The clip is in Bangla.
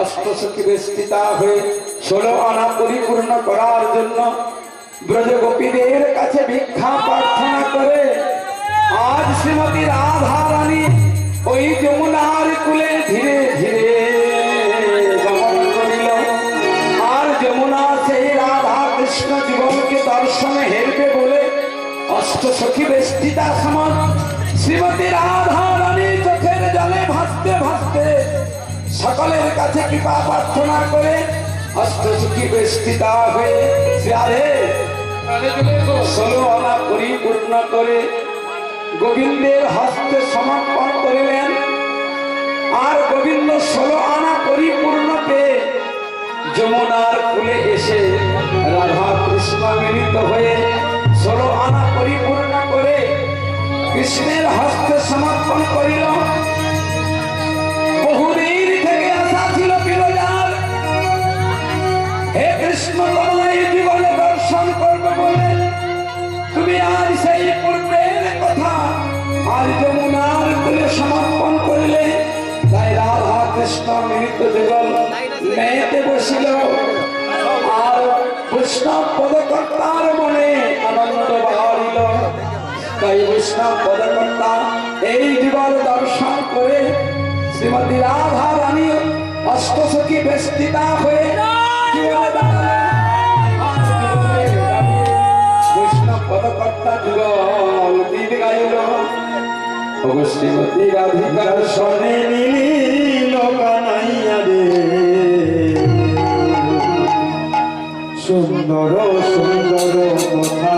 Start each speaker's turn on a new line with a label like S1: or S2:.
S1: অষ্টসখী বেষ্টিতা হয়ে ষোলো আনা পরিপূর্ণ করার জন্য ব্রজ গোপীদের কাছে ভিক্ষা প্রার্থনা করে। আজ শ্রীমতী রাধারানী ওই যমুনার কুলে ধীরে ধীরে আর যমুনা সেই রাধা কৃষ্ণ জীবনকে দর্শনে হেরবে বলে অষ্টসখী বেষ্টিতা সমান। শ্রীমতী রাধা রানী চোখের জলে ভাসতে ভাসতে সকলের কাছে কৃপা প্রার্থনা করে অষ্টসখী বেষ্টিতা হয়ে শ্রী ষোলো আনা পরিপূর্ণ করে গোবিন্দের হস্তে সমর্পণ করিলেন। আর গোবিন্দ ষোলো আনা পরিপূর্ণ পেয়ে যমুনার কুলে এসে রাধা কৃষ্ণ মিলিত হয়ে ষোলো আনা পরিপূর্ণ করে কৃষ্ণের হস্তে সমর্পণ করিল আর যমুনার কুলে সমর্পণ করিলে তাই রাধা কৃষ্ণ মিলিত যুগল মেয়েতে বসিল। আর বৈষ্ণব পদকর্তার মনে আনন্দ বাহারিল। তাই বৈষ্ণব পদকর্তা এই যুগল দর্শন করে শ্রীমতী রাধা রানী অষ্টসখী বেষ্টিতা হয়ে শ্রীমতী রাধিকার
S2: শনে নীল কানাইয়া রে। সুন্দর সুন্দর কথা